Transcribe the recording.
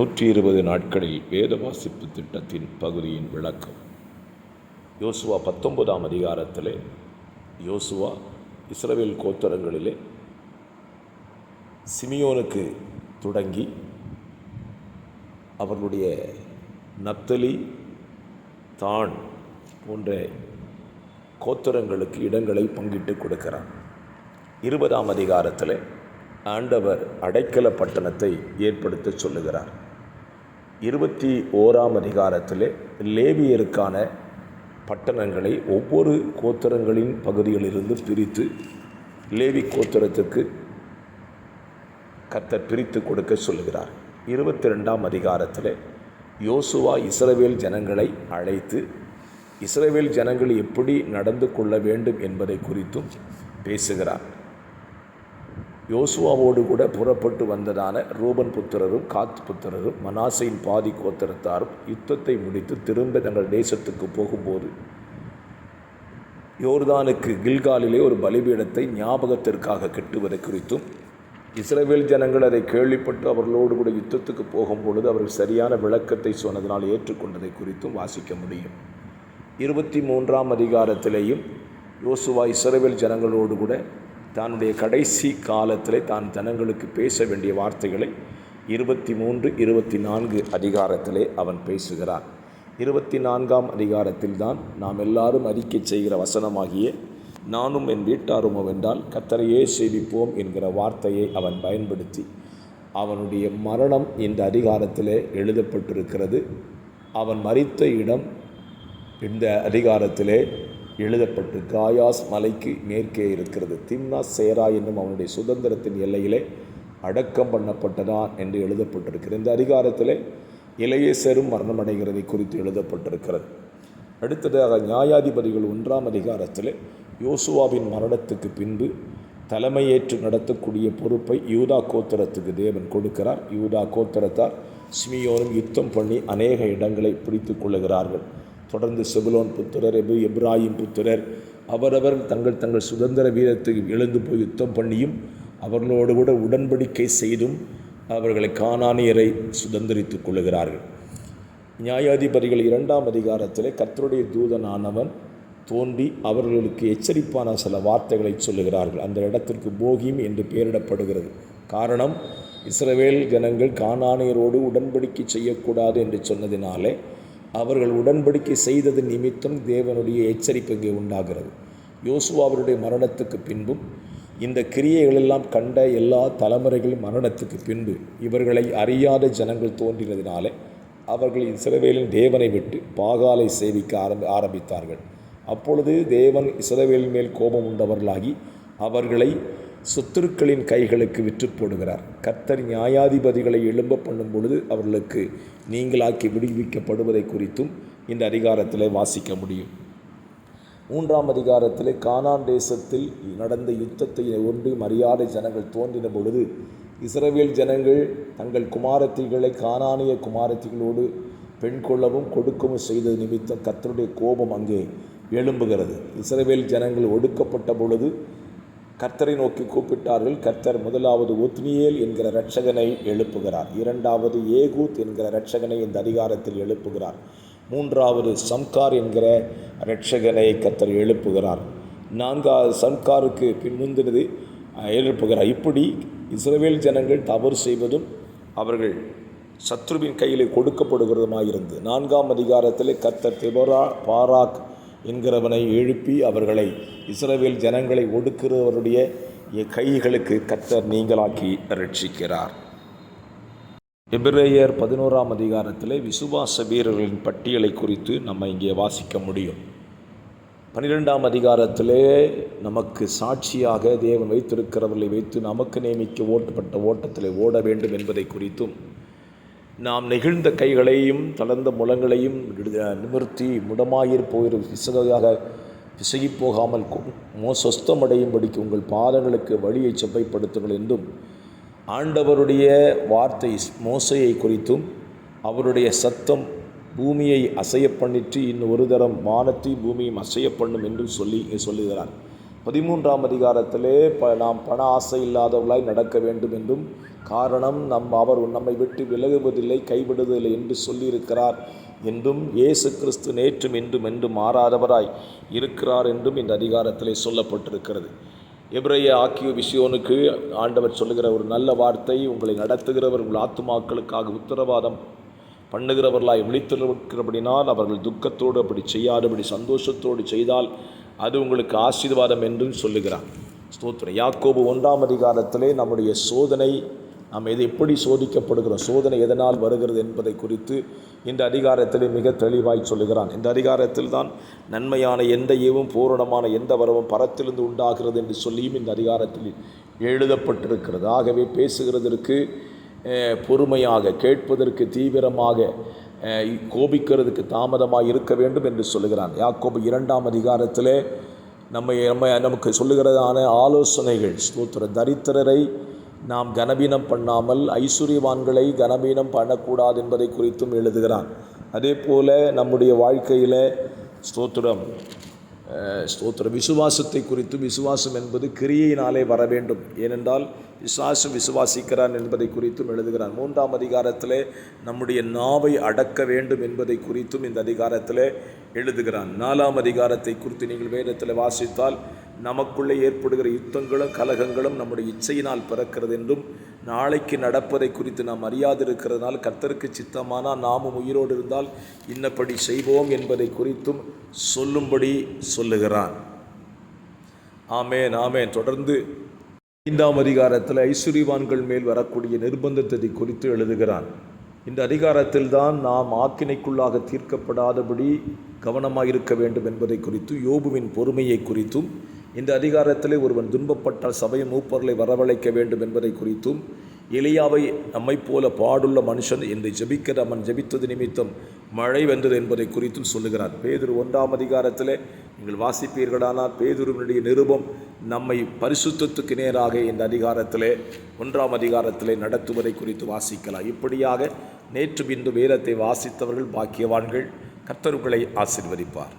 நூற்றி இருபது நாட்களில் வேத வாசிப்பு திட்டத்தின் பகுதியின் விளக்கம். யோசுவா பத்தொன்பதாம் அதிகாரத்திலே யோசுவா இஸ்ரவேல் கோத்தரங்களிலே சிமியோனுக்கு தொடங்கி அவர்களுடைய நப்தலி தான் போன்ற கோத்தரங்களுக்கு இடங்களை பங்கிட்டு கொடுக்கிறார் இருபதாம் அதிகாரத்தில் ஆண்டவர் அடைக்கல பட்டணத்தை ஏற்படுத்த சொல்லுகிறார். இருபத்தி ஓராம் அதிகாரத்தில் லேவியருக்கான பட்டணங்களை ஒவ்வொரு கோத்தரங்களின் பகுதிகளிலிருந்து பிரித்து லேவி கோத்திரத்துக்கு கர்த்தர் பிரித்து கொடுக்க சொல்லுகிறார். இருபத்தி ரெண்டாம் அதிகாரத்தில் யோசுவா இஸ்ரவேல் ஜனங்களை அழைத்து இஸ்ரவேல் ஜனங்கள் எப்படி நடந்து கொள்ள வேண்டும் என்பதை குறித்தும் பேசுகிறார். யோசுவாவோடு கூட புறப்பட்டு வந்ததான ரூபன் புத்திரரும் காத் புத்திரரும் மனாசையின் பாதி கோத்திரத்தாரும் யுத்தத்தை முடித்து திரும்ப தங்கள் தேசத்துக்கு போகும்போது யோர்தானுக்கு கில்காலிலே ஒரு பலிபீடத்தை ஞாபகத்திற்காக கட்டுவதை குறித்தும் இஸ்ரேவேல் ஜனங்கள் அதை கேள்விப்பட்டு அவர்களோடு கூட யுத்தத்துக்கு போகும்பொழுது அவர்கள் சரியான விளக்கத்தை சொன்னதனால் ஏற்றுக்கொண்டதை குறித்தும் வாசிக்க முடியும். இருபத்தி மூன்றாம் அதிகாரத்திலேயும் யோசுவா இஸ்ரேவேல் ஜனங்களோடு கூட தன்னுடைய கடைசி காலத்தில் தான் ஜனங்களுக்கு பேச வேண்டிய வார்த்தைகளை இருபத்தி மூன்று இருபத்தி நான்கு அதிகாரத்திலே அவன் பேசுகிறான். இருபத்தி நான்காம் அதிகாரத்தில் தான் நாம் எல்லாரும் அறிக்கை செய்கிற வசனமாகிய நானும் என் வீட்டாரும் வென்றால் கத்தரையே சேவிப்போம் என்கிற வார்த்தையை அவன் பயன்படுத்தி அவனுடைய மரணம் இந்த அதிகாரத்திலே எழுதப்பட்டிருக்கிறது. அவன் மறித்த இடம் இந்த அதிகாரத்திலே எழுதப்பட்டு காயாஸ் மலைக்கு மேற்கே இருக்கிறது. திம்னா சேரா என்னும் அவனுடைய சுதந்திரத்தின் எல்லையிலே அடக்கம் பண்ணப்பட்டதான் என்று எழுதப்பட்டிருக்கிறது. இந்த அதிகாரத்திலே இளையசரும் மரணமடைகிறதை குறித்து எழுதப்பட்டிருக்கிறது. அடுத்ததாக நியாயாதிபதிகள் ஒன்றாம் அதிகாரத்தில் யோசுவாவின் மரணத்துக்கு பின்பு தலைமையேற்று நடத்தக்கூடிய பொறுப்பை யூதா கோத்திரத்துக்கு தேவன் கொடுக்கிறார். யூதா கோத்திரத்தார் சிமியோனும் யுத்தம் பண்ணி அநேக இடங்களை பிடித்து கொள்ளுகிறார்கள். தொடர்ந்து செபுலோன் புத்திரர் எபு இப்ராஹிம் புத்திரர் அவரவர் தங்கள் தங்கள் சுதந்திர வீரத்துக்கு எழுந்து போய் யுத்தம் பண்ணியும் அவர்களோடு கூட உடன்படிக்கை செய்தும் அவர்களை காணானியரை சுதந்திரித்துக் கொள்ளுகிறார்கள். நியாயாதிபதிகள் இரண்டாம் அதிகாரத்தில் கர்த்தருடைய தூதனானவன் தோன்றி அவர்களுக்கு எச்சரிப்பான சில வார்த்தைகளை சொல்லுகிறார்கள். அந்த இடத்திற்கு போகிம் என்று பெயரிடப்படுகிறது. காரணம் இஸ்ரவேல் ஜனங்கள் காணானியரோடு உடன்படிக்கை செய்யக்கூடாது என்று சொன்னதினாலே அவர்கள் உடன்படிக்கை செய்தது நிமித்தம் தேவனுடைய எச்சரிப்பு இங்கே உண்டாகிறது. யோசுவாவருடைய மரணத்துக்கு பின்பும் இந்த கிரியைகளெல்லாம் கண்ட எல்லா தலைமுறைகளும் மரணத்துக்கு பின்பு இவர்களை அறியாத ஜனங்கள் தோன்றினதினாலே அவர்கள் இஸ்ரவேலின் தேவனை விட்டு பாகாலை சேவிக்க ஆரம்பி ஆரம்பித்தார்கள். அப்பொழுது தேவன் இஸ்ரவேலின் மேல் கோபம் உண்டவர்களாகி அவர்களை சொத்துருக்களின் கைகளுக்கு விற்று போடுகிறார் கர்த்தர் நியாயாதிபதிகளை எழும்ப பண்ணும் பொழுது அவர்களுக்கு நீங்களாக்கி விடுவிக்கப்படுவதை குறித்தும் இந்த அதிகாரத்தில் வாசிக்க முடியும். மூன்றாம் அதிகாரத்தில் கானான் தேசத்தில் நடந்த யுத்தத்தை ஒன்று மரியாதை ஜனங்கள் தோன்றின பொழுது இஸ்ரவேல் ஜனங்கள் தங்கள் குமாரத்திகளை கானானிய குமாரத்திகளோடு பெண் கொள்ளவும் கொடுக்கவும் செய்தது நிமித்தம் கர்த்தருடைய கோபம் அங்கே எழும்புகிறது. இஸ்ரவேல் ஜனங்கள் ஒடுக்கப்பட்ட பொழுது கர்த்தரை நோக்கி கூப்பிட்டார்கள். கர்த்தர் முதலாவது ஒத்னியேல் என்கிற இரட்சகனை எழுப்புகிறார். இரண்டாவது ஏகூத் என்கிற இரட்சகனை இந்த அதிகாரத்தில் எழுப்புகிறார். மூன்றாவது சம்கார் என்கிற இரட்சகனை கர்த்தர் எழுப்புகிறார். நான்காவது சம்காருக்கு பின்முந்தினது எழுப்புகிறார். இப்படி இஸ்ரேல் ஜனங்கள் தவறு செய்வதும் அவர்கள் சத்ருவின் கையிலே கொடுக்கப்படுகிறதுமாயிருந்து நான்காம் அதிகாரத்தில் கர்த்தர் திபரா பாராக் என்கிறவனை எழுப்பி அவர்களை இஸ்ரவேல் ஜனங்களை ஒடுக்கிறவருடைய கைகளுக்கு கத்தர் நீங்களாக்கி ரட்சிக்கிறார் எபிரேயர் பதினோராம் அதிகாரத்தில் விசுவாச வீரர்களின் பட்டியலை குறித்து நம்ம இங்கே வாசிக்க முடியும். பன்னிரெண்டாம் அதிகாரத்திலே நமக்கு சாட்சியாக தேவன் வைத்திருக்கிறவர்களை வைத்து நமக்கு நியமிக்க ஓட்டப்பட்ட ஓட்டத்தில் ஓட வேண்டும் என்பதை குறித்தும் நாம் நெகிழ்ந்த கைகளையும் தளர்ந்த முழங்களையும் நிமிர்த்தி முடமாயிர் போயிரு விசகையாக விசகி போகாமல் மோ சொஸ்தமடையும்படிக்கு உங்கள் பாதங்களுக்கு வழியை செப்பைப்படுத்துங்கள் என்றும் ஆண்டவருடைய வார்த்தை மோசையை குறித்தும் அவருடைய சத்தம் பூமியை அசைய பண்ணிட்டு இன்னும் ஒரு தரம் வானத்தை பூமியும் அசைய பண்ணும் என்றும் சொல்லி சொல்லுகிறார். பதிமூன்றாம் அதிகாரத்திலே ப நாம் பண ஆசை இல்லாதவர்களாய் நடக்க வேண்டும் என்றும் காரணம் நம் அவர் நம்மை விட்டு விலகுவதில்லை கைவிடுவதில்லை என்று சொல்லியிருக்கிறார் என்றும் இயேசு கிறிஸ்து நேற்றும் என்றும் என்றும் மாறாதவராய் இருக்கிறார் என்றும் இந்த அதிகாரத்திலே சொல்லப்பட்டிருக்கிறது. எப்ரைய ஆக்கிய விஷயோனுக்கு ஆண்டவர் சொல்லுகிற ஒரு நல்ல வார்த்தை உங்களை நடத்துகிறவர் உங்கள் ஆத்துமாக்களுக்காக உத்தரவாதம் பண்ணுகிறவர்களாய் விழித்திருக்கிறபடினால் அவர்கள் துக்கத்தோடு அப்படி செய்யாதபடி சந்தோஷத்தோடு செய்தால் அது உங்களுக்கு ஆசீர்வாதம் என்றும் சொல்லுகிறார். ஸ்தோத்திரம். யாக்கோபு ஒன்றாம் அதிகாரத்திலே நம்முடைய சோதனை நாம் எது எப்படி சோதிக்கப்படுகிறோம் சோதனை எதனால் வருகிறது என்பதை குறித்து இந்த அதிகாரத்தில் மிக தெளிவாய் சொல்லுகிறான். இந்த அதிகாரத்தில் தான் நன்மையான எந்த ஏவும் பூரணமான எந்த வரவும் பரத்திலிருந்து உண்டாகிறது என்று சொல்லியும் இந்த அதிகாரத்தில் எழுதப்பட்டிருக்கிறது. ஆகவே பேசுகிறதற்கு பொறுமையாக கேட்பதற்கு தீவிரமாக கோபிக்கிறதுக்கு தாமதமாக இருக்க வேண்டும் என்று சொல்லுகிறான். யாக்கோபு இரண்டாம் அதிகாரத்தில் நம்மை நம்ம நமக்கு சொல்லுகிறதான ஆலோசனைகள் ஸ்தோத்திர தரித்திரரை நாம் கனவீனம் பண்ணாமல் ஐஸ்வர்யவான்களை கனவீனம் பண்ணக்கூடாது என்பதை குறித்தும் எழுதுகிறான். அதே போல நம்முடைய வாழ்க்கையில் ஸ்தோத்திரம் ஸ்தோத்திரம் விசுவாசத்தை குறித்து விசுவாசம் என்பது கிரியையினாலே வர வேண்டும். ஏனென்றால் விசுவாசம் விசுவாசிக்கிறான் என்பதை குறித்தும் எழுதுகிறான். மூன்றாம் அதிகாரத்தில் நம்முடைய நாவை அடக்க வேண்டும் என்பதை குறித்தும் இந்த அதிகாரத்தில் எழுதுகிறான். நாலாம் அதிகாரத்தை குறித்து நீங்கள் வேதத்தில் வாசித்தால் நமக்குள்ளே ஏற்படுகிற யுத்தங்களும் கலகங்களும் நம்முடைய இச்சையினால் பிறக்கிறது என்றும் நாளைக்கு நடப்பதை குறித்து நாம் அறியாதிருக்கிறதுனால் கர்த்தருக்கு சித்தமானால் நாமும் உயிரோடு இருந்தால் இன்னப்படி செய்வோம் என்பதை குறித்தும் சொல்லும்படி சொல்லுகிறான். ஆமேன் ஆமேன். தொடர்ந்து ஐந்தாம் அதிகாரத்தில் ஐஸ்வர்யவான்கள் மேல் வரக்கூடிய நிர்பந்தத்தை குறித்து எழுதுகிறான். இந்த அதிகாரத்தில் தான் நாம் ஆக்கினைக்குள்ளாக தீர்க்கப்படாதபடி கவனமாக இருக்க வேண்டும் என்பதை குறித்து யோபுவின் பொறுமையை குறித்தும் இந்த அதிகாரத்திலே ஒருவன் துன்பப்பட்டால் சபையின் மூப்பர்களை வரவழைக்க வேண்டும் என்பதை குறித்தும் எலியாவை நம்மைப் போல பாடுள்ள மனுஷன் என்று ஜபிக்கிற அவன் ஜபித்தது நிமித்தம் மழை வந்தது என்பதை குறித்தும் சொல்லுகிறார். பேதுரு ஒன்றாம் அதிகாரத்திலே நீங்கள் வாசிப்பீர்களானால் பேதுருவினுடைய நிருபம் நம்மை பரிசுத்தத்துக்கு நேராக இந்த அதிகாரத்திலே ஒன்றாம் அதிகாரத்திலே நடத்துவதை குறித்து வாசிக்கலாம். இப்படியாக நேற்று பிந்து வேதத்தை வாசித்தவர்கள் பாக்கியவான்கள் கர்த்தர்களை ஆசிர்வதிப்பார்.